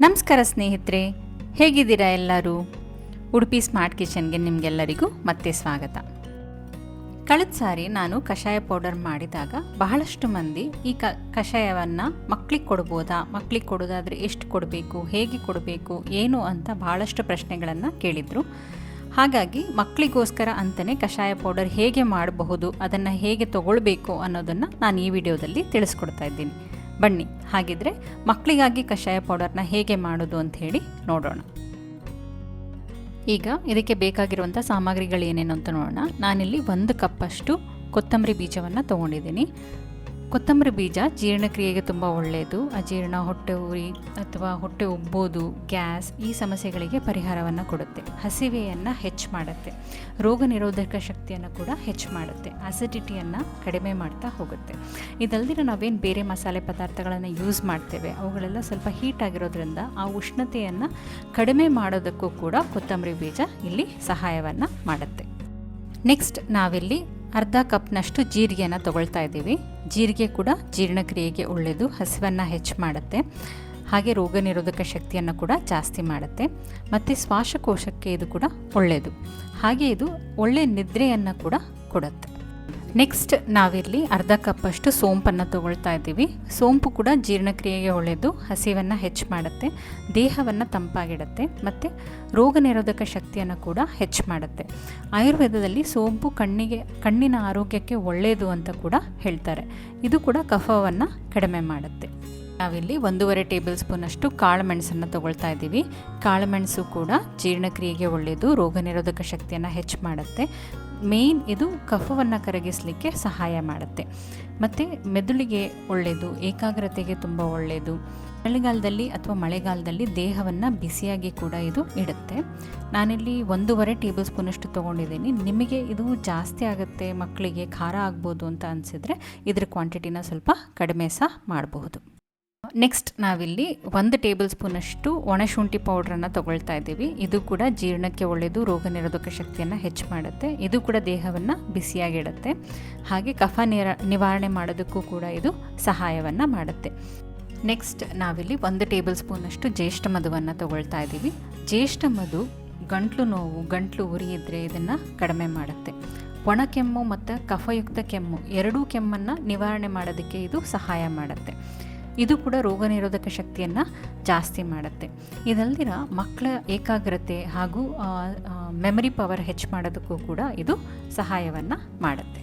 ನಮಸ್ಕಾರ ಸ್ನೇಹಿತರೆ, ಹೇಗಿದ್ದೀರಾ ಎಲ್ಲರೂ? ಉಡುಪಿ ಸ್ಮಾರ್ಟ್ ಕಿಚನ್ಗೆ ನಿಮಗೆಲ್ಲರಿಗೂ ಮತ್ತೆ ಸ್ವಾಗತ. ಕಳೆದ ಸಾರಿ ನಾನು ಕಷಾಯ ಪೌಡರ್ ಮಾಡಿದಾಗ ಬಹಳಷ್ಟು ಮಂದಿ ಈ ಕ, ಕಷಾಯವನ್ನು ಮಕ್ಕಳಿಗೆ ಕೊಡ್ಬೋದಾ? ಮಕ್ಕಳಿಗೆ ಕೊಡೋದಾದರೆ ಎಷ್ಟು ಕೊಡಬೇಕು? ಹೇಗೆ ಕೊಡಬೇಕು? ಏನು ಅಂತ ಬಹಳಷ್ಟು ಪ್ರಶ್ನೆಗಳನ್ನು ಕೇಳಿದರು. ಹಾಗಾಗಿ ಮಕ್ಕಳಿಗೋಸ್ಕರ ಅಂತಲೇ ಕಷಾಯ ಪೌಡರ್ ಹೇಗೆ ಮಾಡಬಹುದು? ಅದನ್ನು ಹೇಗೆ ತಗೊಳ್ಬೇಕು ಅನ್ನೋದನ್ನು ನಾನು ಈ ವಿಡಿಯೋದಲ್ಲಿ ತಿಳಿಸ್ಕೊಡ್ತಾ ಇದ್ದೀನಿ. ಬನ್ನಿ, ಹಾಗಿದ್ರೆ ಮಕ್ಕಳಿಗಾಗಿ ಕಷಾಯ ಪೌಡರ್ನ ಹೇಗೆ ಮಾಡೋದು ಅಂತ ಹೇಳಿ ನೋಡೋಣ. ಈಗ ಇದಕ್ಕೆ ಬೇಕಾಗಿರುವಂಥ ಸಾಮಗ್ರಿಗಳು ಏನೇನು ಅಂತ ನೋಡೋಣ. ನಾನಿಲ್ಲಿ ಒಂದು ಕಪ್ಪಷ್ಟು ಕೊತ್ತಂಬರಿ ಬೀಜವನ್ನು ತೊಗೊಂಡಿದ್ದೀನಿ. ಕೊತ್ತಂಬರಿ ಬೀಜ ಜೀರ್ಣಕ್ರಿಯೆಗೆ ತುಂಬ ಒಳ್ಳೆಯದು ಅಜೀರ್ಣ, ಹೊಟ್ಟೆ ಉರಿ ಅಥವಾ ಹೊಟ್ಟೆ ಉಬ್ಬೋದು, ಗ್ಯಾಸ್ ಈ ಸಮಸ್ಯೆಗಳಿಗೆ ಪರಿಹಾರವನ್ನು ಕೊಡುತ್ತೆ. ಹಸಿವೆಯನ್ನು ಹೆಚ್ಚು ಮಾಡುತ್ತೆ. ರೋಗ ನಿರೋಧಕ ಶಕ್ತಿಯನ್ನು ಕೂಡ ಹೆಚ್ಚು ಮಾಡುತ್ತೆ. ಅಸಿಡಿಟಿಯನ್ನು ಕಡಿಮೆ ಮಾಡ್ತಾ ಹೋಗುತ್ತೆ. ಇದಲ್ದಿರ ನಾವೇನು ಬೇರೆ ಮಸಾಲೆ ಪದಾರ್ಥಗಳನ್ನು ಯೂಸ್ ಮಾಡ್ತೇವೆ, ಅವುಗಳೆಲ್ಲ ಸ್ವಲ್ಪ ಹೀಟ್ ಆಗಿರೋದ್ರಿಂದ ಆ ಉಷ್ಣತೆಯನ್ನು ಕಡಿಮೆ ಮಾಡೋದಕ್ಕೂ ಕೂಡ ಕೊತ್ತಂಬರಿ ಬೀಜ ಇಲ್ಲಿ ಸಹಾಯವನ್ನು ಮಾಡುತ್ತೆ. ನೆಕ್ಸ್ಟ್ ನಾವಿಲ್ಲಿ ಅರ್ಧ ಕಪ್ನಷ್ಟು ಜೀರಿಗೆಯನ್ನು ತಗೊಳ್ತಾ ಇದ್ದೀವಿ. ಜೀರಿಗೆ ಕೂಡ ಜೀರ್ಣಕ್ರಿಯೆಗೆ ಒಳ್ಳೆಯದು ಹಸಿವನ್ನು ಹೆಚ್ಚು ಮಾಡುತ್ತೆ. ಹಾಗೆ ರೋಗ ನಿರೋಧಕ ಶಕ್ತಿಯನ್ನು ಕೂಡ ಜಾಸ್ತಿ ಮಾಡುತ್ತೆ. ಮತ್ತು ಶ್ವಾಸಕೋಶಕ್ಕೆ ಇದು ಕೂಡ ಒಳ್ಳೆಯದು ಹಾಗೆ ಇದು ಒಳ್ಳೆಯ ನಿದ್ರೆಯನ್ನು ಕೂಡ ಕೊಡುತ್ತೆ. ನೆಕ್ಸ್ಟ್ ನಾವಿಲ್ಲಿ ಅರ್ಧ ಕಪ್ಪಷ್ಟು ಸೋಂಪನ್ನು ತಗೊಳ್ತಾ ಇದ್ದೀವಿ. ಸೋಂಪು ಕೂಡ ಜೀರ್ಣಕ್ರಿಯೆಗೆ ಒಳ್ಳೆಯದು, ಹಸಿವನ್ನು ಹೆಚ್ಚು ಮಾಡುತ್ತೆ, ದೇಹವನ್ನು ತಂಪಾಗಿಡುತ್ತೆ, ಮತ್ತು ರೋಗ ನಿರೋಧಕ ಶಕ್ತಿಯನ್ನು ಕೂಡ ಹೆಚ್ಚು ಮಾಡುತ್ತೆ. ಆಯುರ್ವೇದದಲ್ಲಿ ಸೋಂಪು ಕಣ್ಣಿಗೆ, ಕಣ್ಣಿನ ಆರೋಗ್ಯಕ್ಕೆ ಒಳ್ಳೆಯದು ಅಂತ ಕೂಡ ಹೇಳ್ತಾರೆ. ಇದು ಕೂಡ ಕಫವನ್ನು ಕಡಿಮೆ ಮಾಡುತ್ತೆ. ನಾವಿಲ್ಲಿ ಒಂದೂವರೆ ಟೇಬಲ್ ಸ್ಪೂನಷ್ಟು ಕಾಳು ಮೆಣಸನ್ನು ತಗೊಳ್ತಾ ಇದ್ದೀವಿ. ಕಾಳು ಮೆಣಸು ಕೂಡ ಜೀರ್ಣಕ್ರಿಯೆಗೆ ಒಳ್ಳೆಯದು ರೋಗ ನಿರೋಧಕ ಶಕ್ತಿಯನ್ನು ಹೆಚ್ಚು ಮಾಡುತ್ತೆ. ಮೇಯ್ನ್ ಇದು ಕಫವನ್ನು ಕರಗಿಸಲಿಕ್ಕೆ ಸಹಾಯ ಮಾಡುತ್ತೆ. ಮತ್ತು ಮೆದುಳಿಗೆ ಒಳ್ಳೆಯದು ಏಕಾಗ್ರತೆಗೆ ತುಂಬ ಒಳ್ಳೆಯದು ಚಳಿಗಾಲದಲ್ಲಿ ಅಥವಾ ಮಳೆಗಾಲದಲ್ಲಿ ದೇಹವನ್ನು ಬಿಸಿಯಾಗಿ ಕೂಡ ಇದು ಇಡುತ್ತೆ. ನಾನಿಲ್ಲಿ ಒಂದೂವರೆ ಟೇಬಲ್ ಸ್ಪೂನಷ್ಟು ತೊಗೊಂಡಿದ್ದೀನಿ. ನಿಮಗೆ ಇದು ಜಾಸ್ತಿ ಆಗುತ್ತೆ, ಮಕ್ಕಳಿಗೆ ಖಾರ ಆಗ್ಬೋದು ಅಂತ ಅನಿಸಿದರೆ ಇದ್ರ ಕ್ವಾಂಟಿಟಿನ ಸ್ವಲ್ಪ ಕಡಿಮೆ ಸಹ ಮಾಡಬಹುದು. ನೆಕ್ಸ್ಟ್ ನಾವಿಲ್ಲಿ ಒಂದು ಟೇಬಲ್ ಸ್ಪೂನಷ್ಟು ಒಣಶುಂಠಿ ಪೌಡ್ರನ್ನು ತಗೊಳ್ತಾ ಇದ್ದೀವಿ. ಇದು ಕೂಡ ಜೀರ್ಣಕ್ಕೆ ಒಳ್ಳೆಯದು ರೋಗ ನಿರೋಧಕ ಶಕ್ತಿಯನ್ನು ಹೆಚ್ಚು ಮಾಡುತ್ತೆ. ಇದು ಕೂಡ ದೇಹವನ್ನು ಬಿಸಿಯಾಗಿಡುತ್ತೆ ಹಾಗೆ ಕಫ ನಿರ, ನಿವಾರಣೆ ಮಾಡೋದಕ್ಕೂ ಕೂಡ ಇದು ಸಹಾಯವನ್ನು ಮಾಡುತ್ತೆ. ನೆಕ್ಸ್ಟ್ ನಾವಿಲ್ಲಿ ಒಂದು ಟೇಬಲ್ ಸ್ಪೂನಷ್ಟು ಜ್ಯೇಷ್ಠ ಮಧುವನ್ನು ತಗೊಳ್ತಾ ಇದ್ದೀವಿ. ಜ್ಯೇಷ್ಠ ಮಧು ಗಂಟ್ಲು ನೋವು, ಗಂಟ್ಲು ಉರಿ ಇದ್ದರೆ ಇದನ್ನು ಕಡಿಮೆ ಮಾಡುತ್ತೆ. ಒಣ ಕೆಮ್ಮು ಮತ್ತು ಕಫಯುಕ್ತ ಕೆಮ್ಮು ಎರಡೂ ಕೆಮ್ಮನ್ನು ನಿವಾರಣೆ ಮಾಡೋದಕ್ಕೆ ಇದು ಸಹಾಯ ಮಾಡುತ್ತೆ. ಇದು ಕೂಡ ರೋಗ ನಿರೋಧಕ ಶಕ್ತಿಯನ್ನು ಜಾಸ್ತಿ ಮಾಡುತ್ತೆ. ಇದಲ್ದಿರ ಮಕ್ಕಳ ಏಕಾಗ್ರತೆ ಹಾಗೂ ಮೆಮರಿ ಪವರ್ ಹೆಚ್ಚು ಮಾಡೋದಕ್ಕೂ ಕೂಡ ಇದು ಸಹಾಯವನ್ನು ಮಾಡುತ್ತೆ.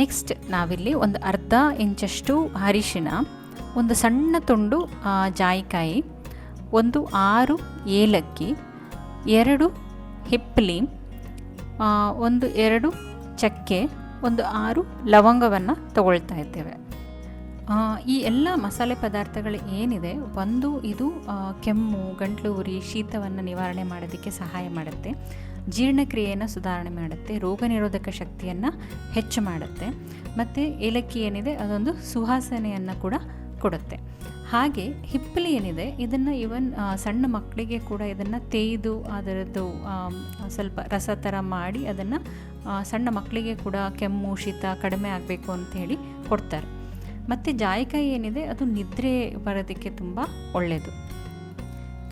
ನೆಕ್ಸ್ಟ್ ನಾವಿಲ್ಲಿ ಒಂದು ಅರ್ಧ ಇಂಚಷ್ಟು ಅರಿಶಿನ ಒಂದು ಸಣ್ಣ ತುಂಡು ಜಾಯಿಕಾಯಿ, ಒಂದು ಆರು ಏಲಕ್ಕಿ, ಎರಡು ಹಿಪ್ಪಲಿ ಒಂದು ಎರಡು ಚಕ್ಕೆ, ಒಂದು ಆರು ಲವಂಗವನ್ನು ತಗೊಳ್ತಾ ಇದ್ದೇವೆ. ಈ ಎಲ್ಲ ಮಸಾಲೆ ಪದಾರ್ಥಗಳು ಏನಿದೆ, ಒಂದು ಇದು ಕೆಮ್ಮು, ಗಂಟ್ಲು ಉರಿ, ಶೀತವನ್ನು ನಿವಾರಣೆ ಮಾಡೋದಕ್ಕೆ ಸಹಾಯ ಮಾಡುತ್ತೆ. ಜೀರ್ಣಕ್ರಿಯೆಯನ್ನು ಸುಧಾರಣೆ ಮಾಡುತ್ತೆ, ರೋಗ ನಿರೋಧಕ ಶಕ್ತಿಯನ್ನು ಹೆಚ್ಚು ಮಾಡುತ್ತೆ, ಮತ್ತು ಏಲಕ್ಕಿ ಏನಿದೆ, ಅದೊಂದು ಸುವಾಸನೆಯನ್ನು ಕೂಡ ಕೊಡುತ್ತೆ. ಹಾಗೆ ಹಿಪ್ಪಲಿ ಏನಿದೆ, ಇದನ್ನು ಇವನ್ ಸಣ್ಣ ಮಕ್ಕಳಿಗೆ ಕೂಡ ಇದನ್ನು ತೇಯ್ದು, ಅದರದ್ದು ಸ್ವಲ್ಪ ರಸ ಥರ ಮಾಡಿ ಅದನ್ನು ಸಣ್ಣ ಮಕ್ಕಳಿಗೆ ಕೂಡ ಕೆಮ್ಮು, ಶೀತ ಕಡಿಮೆ ಆಗಬೇಕು ಅಂಥೇಳಿ ಕೊಡ್ತಾರೆ. ಮತ್ತು ಜಾಯಿಕಾಯಿ ಏನಿದೆ ಅದು ನಿದ್ರೆ ಬರೋದಕ್ಕೆ ತುಂಬ ಒಳ್ಳೆಯದು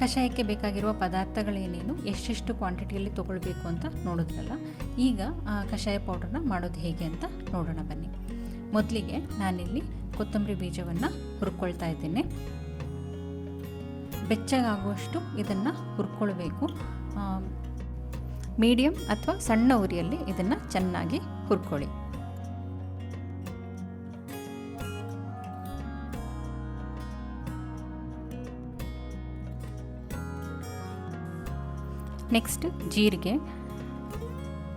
ಕಷಾಯಕ್ಕೆ ಬೇಕಾಗಿರುವ ಪದಾರ್ಥಗಳೇನೇನು, ಎಷ್ಟೆಷ್ಟು ಕ್ವಾಂಟಿಟಿಯಲ್ಲಿ ತೊಗೊಳ್ಬೇಕು ಅಂತ ನೋಡಿದ್ರಲ್ಲ, ಈಗ ಕಷಾಯ ಪೌಡ್ರನ್ನ ಮಾಡೋದು ಹೇಗೆ ಅಂತ ನೋಡೋಣ ಬನ್ನಿ. ಮೊದಲಿಗೆ ನಾನಿಲ್ಲಿ ಕೊತ್ತಂಬರಿ ಬೀಜವನ್ನು ಹುರ್ಕೊಳ್ತಾ ಇದ್ದೇನೆ. ಬೆಚ್ಚಗಾಗುವಷ್ಟು ಇದನ್ನು ಹುರ್ಕೊಳ್ಬೇಕು. ಮೀಡಿಯಮ್ ಅಥವಾ ಸಣ್ಣ ಉರಿಯಲ್ಲಿ ಇದನ್ನು ಚೆನ್ನಾಗಿ ಹುರ್ಕೊಳ್ಳಿ. ನೆಕ್ಸ್ಟ್ ಜೀರಿಗೆ.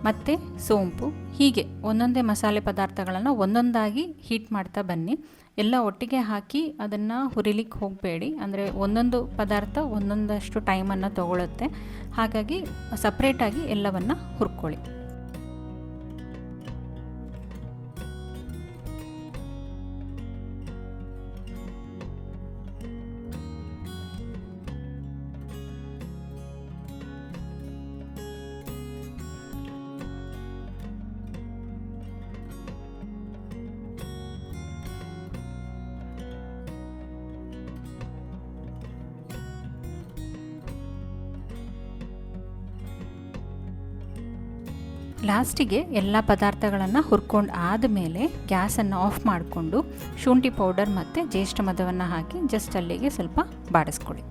ಮತ್ತು ಸೋಂಪು. ಹೀಗೆ ಒಂದೊಂದೇ ಮಸಾಲೆ ಪದಾರ್ಥಗಳನ್ನು ಒಂದೊಂದಾಗಿ ಹೀಟ್ ಮಾಡ್ತಾ ಬನ್ನಿ. ಎಲ್ಲ ಒಟ್ಟಿಗೆ ಹಾಕಿ ಅದನ್ನು ಹುರಿಲಿಕ್ಕೆ ಹೋಗಬೇಡಿ. ಅಂದರೆ ಒಂದೊಂದು ಪದಾರ್ಥ ಒಂದೊಂದಷ್ಟು ಟೈಮನ್ನು ತಗೊಳುತ್ತೆ. ಹಾಗಾಗಿ ಸಪ್ರೇಟಾಗಿ ಎಲ್ಲವನ್ನು ಹುರ್ಕೊಳ್ಳಿ. ಲಾಸ್ಟಿಗೆ ಎಲ್ಲ ಪದಾರ್ಥಗಳನ್ನು ಹುರ್ಕೊಂಡು ಆದಮೇಲೆ ಗ್ಯಾಸನ್ನು ಆಫ್ ಮಾಡಿಕೊಂಡು ಶುಂಠಿ ಪೌಡರ್ ಮತ್ತು ಜ್ಯೇಷ್ಠ ಮದವನ್ನು ಹಾಕಿ ಜಸ್ಟ್ ಅಲ್ಲಿಗೆ ಸ್ವಲ್ಪ ಬಾಡಿಸ್ಕೊಳ್ಳಿ.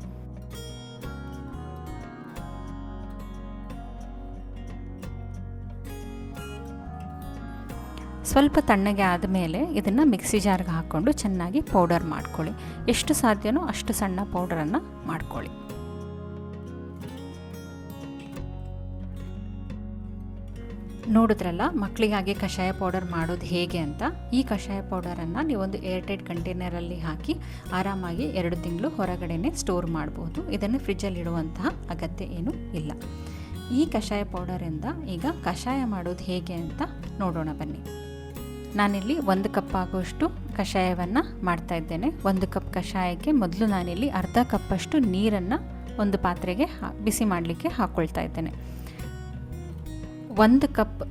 ಸ್ವಲ್ಪ ತಣ್ಣಗೆ ಆದಮೇಲೆ ಇದನ್ನು ಮಿಕ್ಸಿ ಜಾರ್ಗೆ ಹಾಕ್ಕೊಂಡು ಚೆನ್ನಾಗಿ ಪೌಡರ್ ಮಾಡ್ಕೊಳ್ಳಿ. ಎಷ್ಟು ಸಾಧ್ಯನೋ ಅಷ್ಟು ಸಣ್ಣ ಪೌಡರನ್ನು ಮಾಡ್ಕೊಳ್ಳಿ. ನೋಡಿದ್ರಲ್ಲ ಮಕ್ಕಳಿಗಾಗಿ ಕಷಾಯ ಪೌಡರ್ ಮಾಡೋದು ಹೇಗೆ ಅಂತ, ಈ ಕಷಾಯ ಪೌಡರನ್ನು ನೀವೊಂದು ಏರ್ಟೈಟ್ ಕಂಟೈನರಲ್ಲಿ ಹಾಕಿ ಆರಾಮಾಗಿ ಎರಡು ತಿಂಗಳು ಹೊರಗಡೆನೆ ಸ್ಟೋರ್ ಮಾಡ್ಬೋದು. ಇದನ್ನು ಫ್ರಿಜ್ಜಲ್ಲಿ ಇಡುವಂತಹ ಅಗತ್ಯ ಏನೂ ಇಲ್ಲ. ಈ ಕಷಾಯ ಪೌಡರಿಂದ ಈಗ ಕಷಾಯ ಮಾಡೋದು ಹೇಗೆ ಅಂತ ನೋಡೋಣ ಬನ್ನಿ. ನಾನಿಲ್ಲಿ ಒಂದು ಕಪ್ ಆಗುವಷ್ಟು ಕಷಾಯವನ್ನು ಮಾಡ್ತಾ ಇದ್ದೇನೆ. ಒಂದು ಕಪ್ ಕಷಾಯಕ್ಕೆ ಮೊದಲು ನಾನಿಲ್ಲಿ ಅರ್ಧ ಕಪ್ಪಷ್ಟು ನೀರನ್ನು ಒಂದು ಪಾತ್ರೆಗೆ ಬಿಸಿ ಮಾಡಲಿಕ್ಕೆ ಹಾಕ್ಕೊಳ್ತಾ ಇದ್ದೇನೆ. ಒಂದು ಕಪ್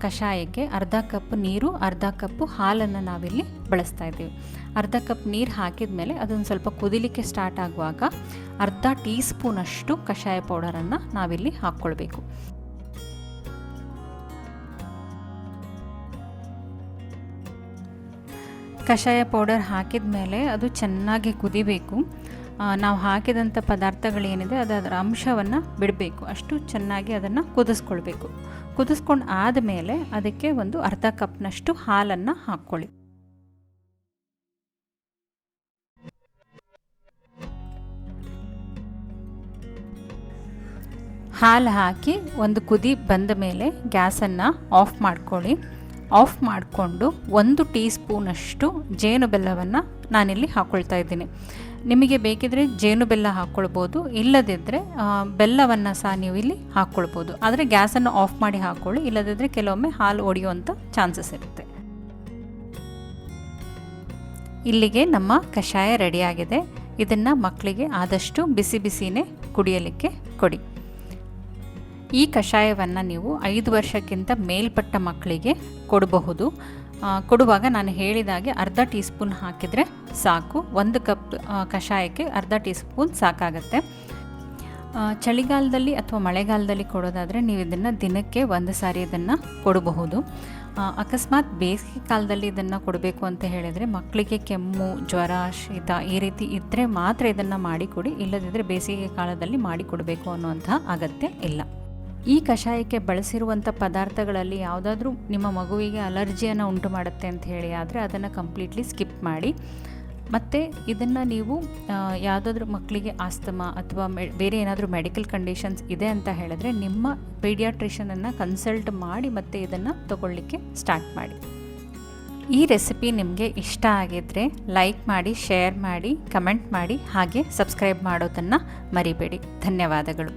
ಕಷಾಯಕ್ಕೆ ಅರ್ಧ ಕಪ್ ನೀರು, ಅರ್ಧ ಕಪ್ಪು ಹಾಲನ್ನು ನಾವಿಲ್ಲಿ ಬಳಸ್ತಾ ಇದ್ದೀವಿ. ಅರ್ಧ ಕಪ್ ನೀರು ಹಾಕಿದ ಮೇಲೆ ಅದೊಂದು ಸ್ವಲ್ಪ ಕುದಿಲಿಕ್ಕೆ ಸ್ಟಾರ್ಟ್ ಆಗುವಾಗ ಅರ್ಧ ಟೀ ಸ್ಪೂನಷ್ಟು ಕಷಾಯ ಪೌಡರನ್ನು ನಾವಿಲ್ಲಿ ಹಾಕ್ಕೊಳ್ಬೇಕು. ಕಷಾಯ ಪೌಡರ್ ಹಾಕಿದ ಮೇಲೆ ಅದು ಚೆನ್ನಾಗಿ ಕುದಿಬೇಕು. ನಾವು ಹಾಕಿದಂಥ ಪದಾರ್ಥಗಳೇನಿದೆ ಅದು ಅದರ ಅಂಶವನ್ನು ಬಿಡಬೇಕು. ಅಷ್ಟು ಚೆನ್ನಾಗಿ ಅದನ್ನು ಕುದಿಸ್ಕೊಳ್ಬೇಕು. ಕುದಿಸ್ಕೊಂಡು ಆದಮೇಲೆ ಅದಕ್ಕೆ ಒಂದು ಅರ್ಧ ಕಪ್ನಷ್ಟು ಹಾಲನ್ನು ಹಾಕ್ಕೊಳ್ಳಿ. ಹಾಲು ಹಾಕಿ ಒಂದು ಕುದಿ ಬಂದ ಮೇಲೆ ಗ್ಯಾಸನ್ನು ಆಫ್ ಮಾಡ್ಕೊಳ್ಳಿ. ಆಫ್ ಮಾಡಿಕೊಂಡು ಒಂದು ಟೀ ಸ್ಪೂನಷ್ಟು ಜೇನು ಬೆಲ್ಲವನ್ನು ನಾನಿಲ್ಲಿ ಹಾಕ್ಕೊಳ್ತಾ ಇದ್ದೀನಿ. ನಿಮಗೆ ಬೇಕಿದ್ರೆ ಜೇನು ಬೆಲ್ಲ ಹಾಕ್ಕೊಳ್ಬೋದು ಇಲ್ಲದಿದ್ದರೆ ಬೆಲ್ಲವನ್ನು ಸಹ ನೀವು ಇಲ್ಲಿ ಹಾಕ್ಕೊಳ್ಬೋದು ಆದರೆ ಗ್ಯಾಸನ್ನು ಆಫ್ ಮಾಡಿ ಹಾಕ್ಕೊಳ್ಳಿ ಇಲ್ಲದಿದ್ದರೆ ಕೆಲವೊಮ್ಮೆ ಹಾಲು ಒಡೆಯುವಂಥ ಚಾನ್ಸಸ್ ಇರುತ್ತೆ. ಇಲ್ಲಿಗೆ ನಮ್ಮ ಕಷಾಯ ರೆಡಿಯಾಗಿದೆ. ಇದನ್ನು ಮಕ್ಕಳಿಗೆ ಆದಷ್ಟು ಬಿಸಿ ಬಿಸಿನೇ ಕುಡಿಯಲಿಕ್ಕೆ ಕೊಡಿ. ಈ ಕಷಾಯವನ್ನು ನೀವು ಐದು ವರ್ಷಕ್ಕಿಂತ ಮೇಲ್ಪಟ್ಟ ಮಕ್ಕಳಿಗೆ ಕೊಡಬಹುದು. ಕೊಡುವಾಗ ನಾನು ಹೇಳಿದಾಗೆ ಅರ್ಧ ಟೀ ಸ್ಪೂನ್ ಹಾಕಿದರೆ ಸಾಕು. ಒಂದು ಕಪ್ ಕಷಾಯಕ್ಕೆ ಅರ್ಧ ಟೀ ಸ್ಪೂನ್ ಸಾಕಾಗತ್ತೆ ಚಳಿಗಾಲದಲ್ಲಿ ಅಥವಾ ಮಳೆಗಾಲದಲ್ಲಿ ಕೊಡೋದಾದರೆ ನೀವು ಇದನ್ನು ದಿನಕ್ಕೆ ಒಂದು ಸಾರಿ ಇದನ್ನು ಕೊಡಬಹುದು. ಅಕಸ್ಮಾತ್ ಬೇಸಿಗೆ ಕಾಲದಲ್ಲಿ ಇದನ್ನು ಕೊಡಬೇಕು ಅಂತ ಹೇಳಿದರೆ ಮಕ್ಕಳಿಗೆ ಕೆಮ್ಮು, ಜ್ವರ, ಶೀತ ಈ ರೀತಿ ಇದ್ದರೆ ಮಾತ್ರ ಇದನ್ನು ಮಾಡಿಕೊಡಿ. ಇಲ್ಲದಿದ್ದರೆ ಬೇಸಿಗೆ ಕಾಲದಲ್ಲಿ ಮಾಡಿಕೊಡಬೇಕು ಅನ್ನುವಂತಹ ಅಗತ್ಯ ಇಲ್ಲ. ಈ ಕಷಾಯಕ್ಕೆ ಬಳಸಿರುವಂಥ ಪದಾರ್ಥಗಳಲ್ಲಿ ಯಾವುದಾದ್ರೂ ನಿಮ್ಮ ಮಗುವಿಗೆ ಅಲರ್ಜಿಯನ್ನು ಉಂಟು ಮಾಡುತ್ತೆ ಅಂತ ಹೇಳಿ ಆದರೆ ಅದನ್ನು ಕಂಪ್ಲೀಟ್ಲಿ ಸ್ಕಿಪ್ ಮಾಡಿ. ಮತ್ತು ಇದನ್ನು ನೀವು ಯಾವುದಾದ್ರೂ ಮಕ್ಕಳಿಗೆ ಆಸ್ತಮಾ ಅಥವಾ ಮೆ, ಬೇರೆ ಏನಾದರೂ ಮೆಡಿಕಲ್ ಕಂಡೀಷನ್ಸ್ ಇದೆ ಅಂತ ಹೇಳಿದ್ರೆ ನಿಮ್ಮ ಪೀಡಿಯಾಟ್ರಿಷನನ್ನು ಕನ್ಸಲ್ಟ್ ಮಾಡಿ ಮತ್ತು ಇದನ್ನು ತಗೊಳ್ಳಿಕ್ಕೆ ಸ್ಟಾರ್ಟ್ ಮಾಡಿ. ಈ ರೆಸಿಪಿ ನಿಮಗೆ ಇಷ್ಟ ಆಗಿದ್ದರೆ ಲೈಕ್ ಮಾಡಿ ಶೇರ್ ಮಾಡಿ ಕಮೆಂಟ್ ಮಾಡಿ, ಹಾಗೆ ಸಬ್ಸ್ಕ್ರೈಬ್ ಮಾಡೋದನ್ನು ಮರಿಬೇಡಿ. ಧನ್ಯವಾದಗಳು.